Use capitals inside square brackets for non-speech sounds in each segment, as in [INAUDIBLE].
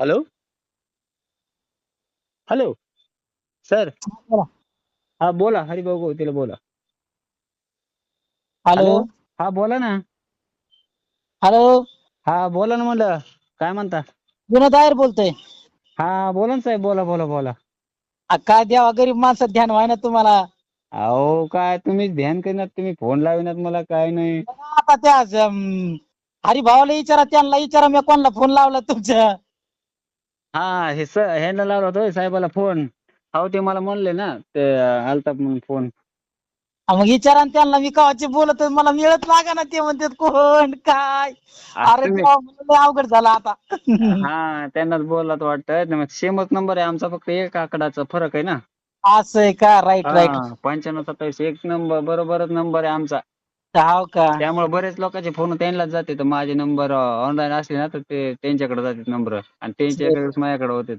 Hello hello sir बोला. हा बोला. हरिभाऊ गोतीला बोला. हॅलो हा बोला ना. हॅलो हा बोला ना म्हणलं. काय म्हणता? विनोद आयर बोलतोय. हा बोला ना साहेब. बोला बोला बोला. आ, काय द्यावा गरीब माणसात ध्यान व्हाय ना तुम्हाला? अहो काय तुम्ही ध्यान करीनात तुम्ही फोन लाविनात मला काय नाही. आता त्या हरिभावाला विचारा त्यांना विचारा मी कोणाला फोन लावला तुमच्या? हा हे स ह्यांना लावला होता होय साहेबाला फोन. अहो ते मला म्हणले ना ते आलता म्हणून फोन. मग विचारा ना त्यांना मी कवाची बोलत होतो, मला मिळत लागा ना ते म्हणतात कोण? काय? अरे तुम्ही- देवा, मला लय अवघड झाला आता. हा त्यांनाच बोललात वाटतं. सेमच नंबर आहे आमचा फक्त एक आकडाचा फरक आहे ना. असं आहे का? राईट राईट हा, पंच्याण्णव सत्तावीस एक नंबर बरोबरच नंबर आहे आमचा. हाव का? त्यामुळे बरेच लोकांचे फोन त्यांनाच जाते. तर माझे नंबर ऑनलाईन असले ना तर ते त्यांच्याकडे जातात नंबर आणि त्यांच्याकडे माझ्याकडे होते.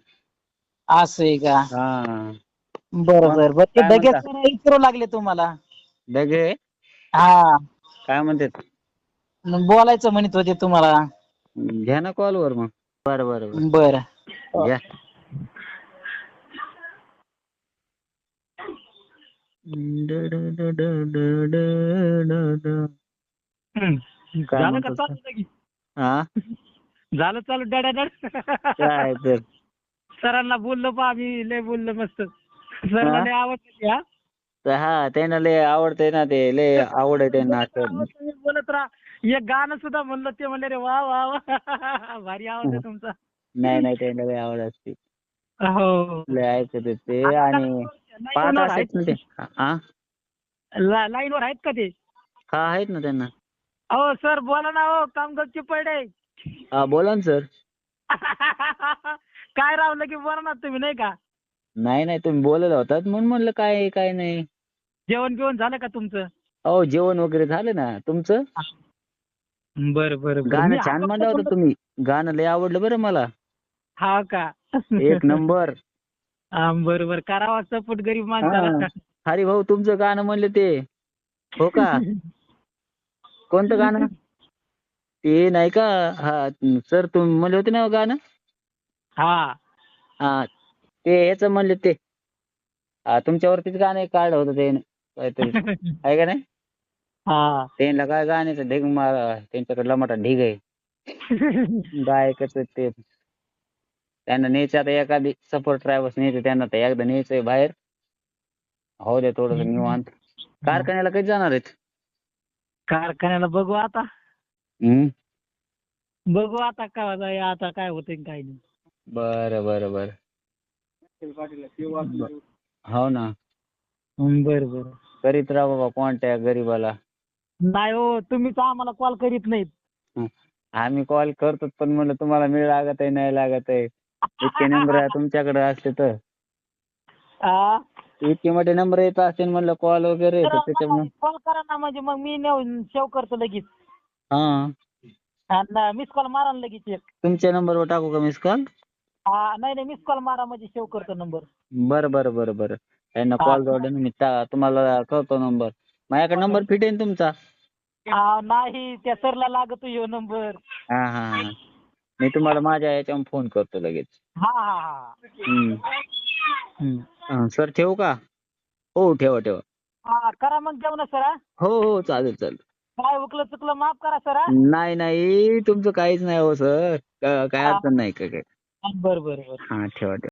असं आहे का? हा. बरं बरं. बरं ते काय डगे म्हणता? सर विचारू लागले तुम्हाला. दगे? हा. काय म्हणतात? मग बोलायचं म्हणत होते तुम्हाला. घ्या ना कॉलवर मग. बरं बरं बरं. बरं. घ्या हम्म. काय झालं का चालू लगी? हा [LAUGHS] झालं चालू काय तर. [LAUGHS] सरांना बोललो पा आम्ही लय बोललो मस्त. सरांना हा? लय आवडते हा. तर हा त्यांना लय आवडते ना ते लय [LAUGHS] आवड आहे त्यांना असं. बोलत राहा एक गाणं सुद्धा म्हणलं ते म्हणले रे वा वा वा. भारी आवाज आहे तुमचा. नाही नाही त्यांना लय आवड असते. हो. लय ऐकत ते आणि पाहत लाईनवर असतात ना ते. हा लाईनवर आहेत का ते? हा आहेत ना त्यांना. अहो सर बोला ना हो कामगार चिपळडे हा बोला ना सर. [LAUGHS] काय रावलं की बोला ना तुम्ही नाही का? नाही नाही तुम्ही बोलत होतात म्हणून म्हणलं काय आहे, काय नाही. जेवण बिवण झालं का तुमचं? अहो जेवण वगैरे झालं ना. तुमचं? बरं बरं गाणं छान म्हणलं होतं तुम्ही. गाणं लय आवडलं बरं मला. हा का? एक नंबर. हा, बरं बरं करावा सपोर्ट गरीब माणसाला. हरी भाऊ तुमचं गाणं म्हणलं ते. हो का? [LAUGHS] कोणतं गाणं? ते नाही का? हा सर तुम्ही म्हणले होते ना हो गाणं? हा. हा ते ह्याच म्हणले ते. हा तुमच्यावरतीच गाणं काढलं होतं ते काहीतरी. आहे का नाही? हा. त्यांना काय गाण्याचं ढीग मार त्यांच्याकडे लमाटा ढीग आहे. [LAUGHS] गायकाचं ते. त्यांना न्यायचं आता एखादी सपोर्ट ट्रॅव्हल्स न्यायचं त्यांना तर एकदा न्यायचंय बाहेर. हो दे थोडस निवांत. कारखान्याला कधी जाणार आहेत? कारखान्याला बघू आता. हम्म? बघू आता काय आता काय होतंय आणि काय नाही. बरं बरं बरं. हो ना. हं, बरं बरं. करीत राहा बाबा कॉन्टॅक्ट गरीबाला. नाही हो तुम्हीच आम्हाला कॉल करीत नाहीत. आम्ही कॉल करतो पण म्हणलं तुम्हाला मिळ लागत आहे नाही लागत आहे इतके नंबर तुमच्याकडे असते तर. आ? इतके मोठे नंबर येत असतील म्हणलं कॉल वगैरे तर त्याच्यामुळे कॉल करा ना म्हणजे मग मी सेव्ह करतो लगेच. हा. मिस कॉल मारा ना लगेच एक. तुमच्या नंबरवर टाकू का मिस कॉल हा नाही नाही मिस कॉल मारा म्हणजे सेव्ह करतो नंबर बरं बरं बरं बरं. त्यांना हा. कॉल जोडून मी टा- तुम्हाला करतो नंबर माझ्याकडे नंबर फिट आहे ना तुमचा. हा नाही त्या सरला लागतो यो नंबर हा हा हा. मी तुम्हाला माझ्या याच्यावर फोन करतो लगेच. हा हा हा. हम्म. हं. हा, सर ठेवू का? हो ठेवा ठेवा. हा करा मग जेवण सर हा. हो हो चालेल चालेल. काय उकलं चुकलं माफ करा सर हा. नाही नाही तुमचं काहीच नाही हो सर काय अडचण नाही काय काय बरं बरं बरं. हा ठेवा ठेवा.